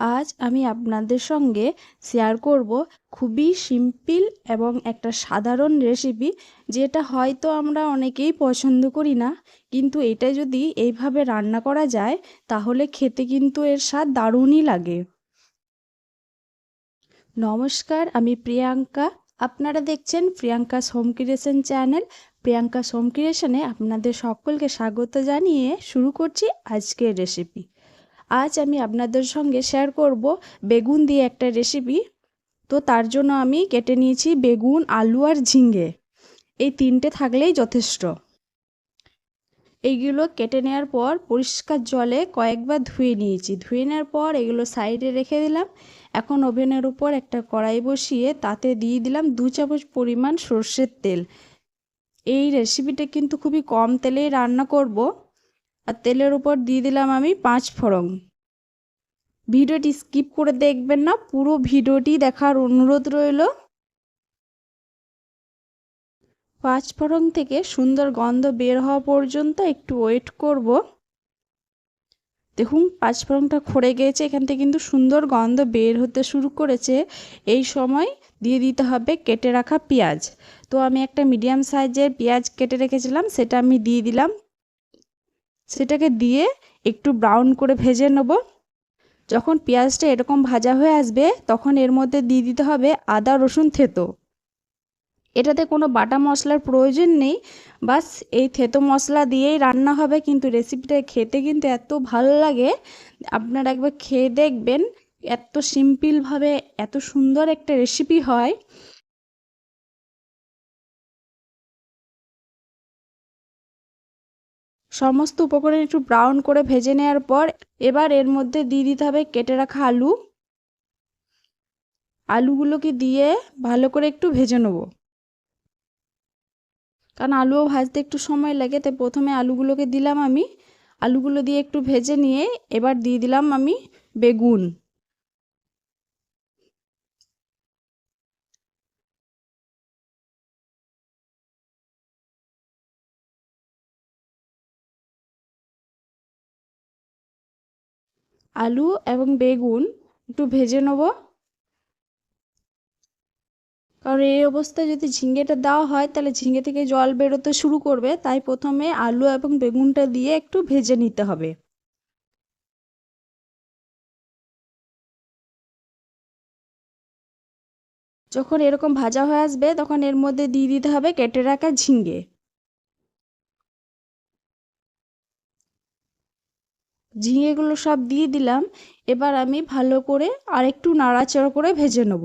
আজ আমি আপনাদের সঙ্গে শেয়ার করব খুবই সিম্পল এবং একটা সাধারণ রেসিপি যেটা হয়তো আমরা অনেকেই পছন্দ করি না। কিন্তু এটা যদি এইভাবে রান্না করা যায়, তাহলে খেতে কিন্তু এর স্বাদ দারুণই লাগে। নমস্কার, আমি প্রিয়াঙ্কা। আপনারা দেখছেন Priyanka home creation channel Priyanka home ক্রিয়েশনে আপনাদের সকলকে স্বাগত জানিয়ে শুরু করছি আজকের রেসিপি আজ আমি আপনাদের সঙ্গে শেয়ার করব বেগুন দিয়ে একটা রেসিপি তো তার জন্য আমি কেটে নিয়েছি বেগুন, আলু আর ঝিঙ্গে এই তিনটে থাকলেই যথেষ্ট। এইগুলো কেটে নেওয়ার পর পরিষ্কার জলে কয়েকবার ধুয়ে নিয়েছি। ধুয়ে নেওয়ার পর এগুলো সাইডে রেখে দিলাম। এখন ওভেনের উপর একটা কড়াই বসিয়ে তাতে দিয়ে দিলাম দু চামচ পরিমাণ সর্ষের তেল। এই রেসিপিটা কিন্তু খুবই কম তেলেই রান্না করব। আর তেলের উপর দিয়ে দিলাম আমি পাঁচ ফোড়ন। ভিডিওটি স্কিপ করে দেখবেন না, পুরো ভিডিওটি দেখার অনুরোধ রইল। পাঁচ ফোড়ন থেকে সুন্দর গন্ধ বের হওয়া পর্যন্ত একটু ওয়েট করব। দেখুন, পাঁচ ফোড়নটা খড়ে গিয়েছে এখান থেকে কিন্তু সুন্দর গন্ধ বের হতে শুরু করেছে। এই সময় দিয়ে দিতে হবে কেটে রাখা পেঁয়াজ। তো আমি একটা মিডিয়াম সাইজের পেঁয়াজ কেটে রেখেছিলাম, সেটা আমি দিয়ে দিলাম। সেটাকে দিয়ে একটু ব্রাউন করে ভেজে নেব। যখন পেঁয়াজটা এরকম ভাজা হয়ে আসবে, তখন এর মধ্যে দিয়ে দিতে হবে আদা, রসুন, থেতো। এটাতে কোনো বাটা মশলার প্রয়োজন নেই। বাস এই থেতো মশলা দিয়েই রান্না হবে। কিন্তু রেসিপিটা খেতে কিন্তু এত ভালো লাগে, আপনারা একবার খেয়ে দেখবেন। এত সিম্পলভাবে এত সুন্দর একটা রেসিপি হয়। সমস্ত উপকরণ একটু ব্রাউন করে ভেজে নেওয়ার পর এবার এর মধ্যে দিয়ে দিতে হবে কেটে রাখা আলু। আলুগুলোকে দিয়ে ভালো করে একটু ভেজে নেব। কারণ আলুও ভাজতে একটু সময় লাগে, তাই প্রথমে আলুগুলোকে দিলাম আমি। আলুগুলো দিয়ে একটু ভেজে নিয়ে এবার দিয়ে দিলাম আমি বেগুন। আলু এবং বেগুন একটু ভেজে নেব। কারণ এই অবস্থায় যদি ঝিঙ্গেটা দেওয়া হয়, তাহলে ঝিঙ্গে থেকে জল বেরোতে শুরু করবে। তাই প্রথমে আলু এবং বেগুনটা দিয়ে একটু ভেজে নিতে হবে। যখন এরকম ভাজা হয়ে আসবে, তখন এর মধ্যে দিয়ে দিতে হবে কেটে রাখা ঝিঙ্গে। ঝিঙেগুলো সব দিয়ে দিলাম। এবার আমি ভালো করে আরেকটু নাড়াচাড়া করে ভেজে নেব।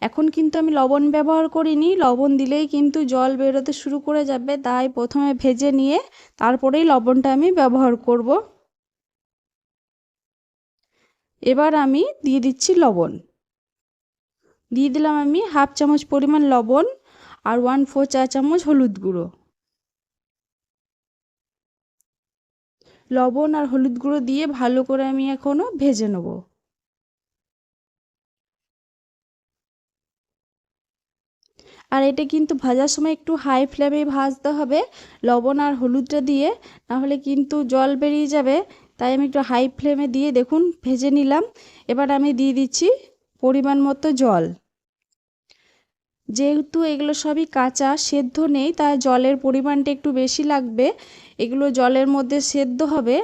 এখন কিন্তু আমি লবণ ব্যবহার করিনি। লবণ দিলেই কিন্তু জল বেরোতে শুরু করে যাবে। তাই প্রথমে ভেজে নিয়ে তারপরেই লবণটা আমি ব্যবহার করব। এবার আমি দিয়ে দিচ্ছি লবণ। দিয়ে দিলাম আমি হাফ চামচ পরিমাণ লবণ আর ওয়ান ফোর চা চামচ হলুদ গুঁড়ো। লবণ আর হলুদ গুঁড়ো দিয়ে ভালো করে আমি এখনও ভেজে নেব। আর এটা কিন্তু ভাজার সময় একটু হাই ফ্লেমে ভাজতে হবে, লবণ আর হলুদটা দিয়ে, নাহলে কিন্তু জল বেরিয়ে যাবে। তাই আমি একটু হাই ফ্লেমে দিয়ে দেখুন, ভেজে নিলাম। এবার আমি দিয়ে দিচ্ছি পরিমাণ মতো জল। যেহেতু এগুলো সবই কাঁচা, সেদ্ধ নেই তাই জলের পরিমাণটা একটু বেশি লাগবে। এগুলো জলের মধ্যে সেদ্ধ হবে।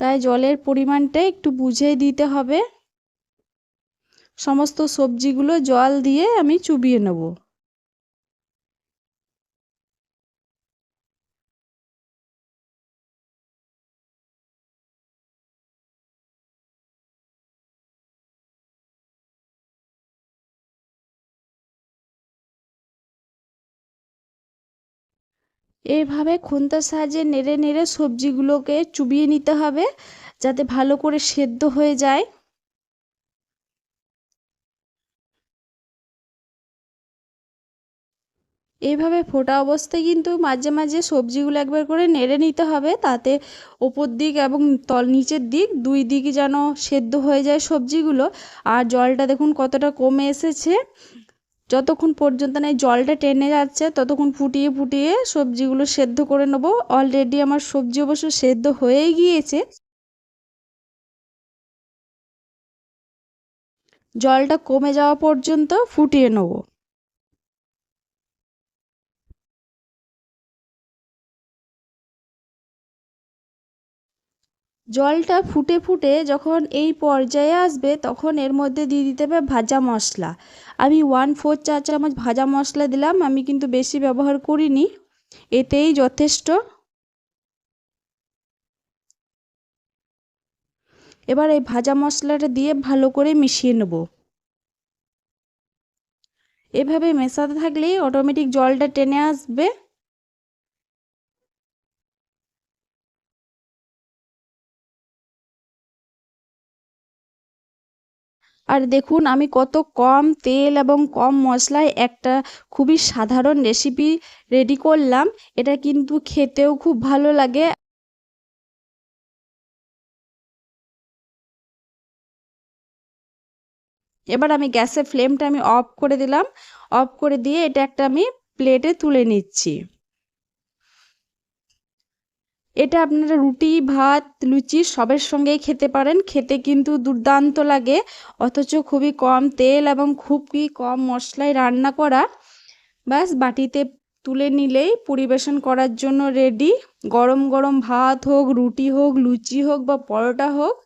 তাই জলের পরিমাণটা একটু বুঝে দিতে হবে। সমস্ত সবজিগুলো জল দিয়ে আমি চুবিয়ে নেব। এইভাবে খুন্তার সাহায্যে নেড়ে নেড়ে সবজিগুলোকে চুবিয়ে নিতে হবে যাতে ভালো করে সেদ্ধ হয়ে যায়। এইভাবে ফোটা অবস্থায় কিন্তু মাঝে মাঝে সবজিগুলো একবার করে নেড়ে নিতে হবে তাতে ওপর দিক এবং তল নিচের দিক দুই দিকই যেন সেদ্ধ হয়ে যায় সবজিগুলো। আর জলটা দেখুন কতটা কমে এসেছে। যতক্ষণ পর্যন্ত না এই জলটা টেনে যাচ্ছে, ততক্ষণ ফুটিয়ে ফুটিয়ে সবজিগুলো সেদ্ধ করে নেব। অলরেডি আমার সবজি অবশ্য সেদ্ধ হয়ে গিয়েছে। জলটা কমে যাওয়া পর্যন্ত ফুটিয়ে নেব। জলটা ফুটে ফুটে যখন এই পর্যায়ে আসবে, তখন এর মধ্যে দিয়ে দিতে হবে ভাজা মশলা। আমি ওয়ান ফোর চা চামচ ভাজা মশলা দিলাম, আমি কিন্তু বেশি ব্যবহার করিনি। এতেই যথেষ্ট। এবার এই ভাজা মশলাটা দিয়ে ভালো করে মিশিয়ে নেব। এভাবে মেশাতে থাকলেই অটোমেটিক জলটা টেনে আসবে। আর দেখুন, আমি কত কম তেল এবং কম মশলায় একটা খুবই সাধারণ রেসিপি রেডি করলাম। এটা কিন্তু খেতেও খুব ভালো লাগে। এবার আমি গ্যাসের ফ্লেমটা আমি অফ করে দিলাম। অফ করে দিয়ে এটা একটা আমি প্লেটে তুলে নিচ্ছি। এটা আপনারা রুটি, ভাত, লুচি সবের সঙ্গেই খেতে পারেন। খেতে কিন্তু দুর্দান্ত লাগে। অথচ খুবই কম তেল এবং খুবই কম মশলায় রান্না করা। ব্যাস, বাটিতে তুলে নিলেই পরিবেশন করার জন্য রেডি গরম গরম ভাত হোক, রুটি হোক, লুচি হোক বা পরোটা হোক।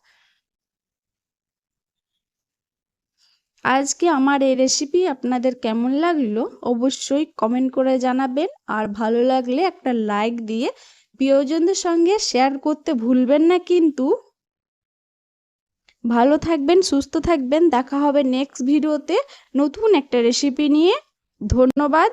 আজকে আমার এই রেসিপি আপনাদের কেমন লাগল? অবশ্যই কমেন্ট করে জানাবেন। আর ভালো লাগলে একটা লাইক দিয়ে প্রিয়জনদের সঙ্গে শেয়ার করতে ভুলবেন না কিন্তু। ভালো থাকবেন, সুস্থ থাকবেন। দেখা হবে নেক্সট ভিডিওতে নতুন একটা রেসিপি নিয়ে। ধন্যবাদ।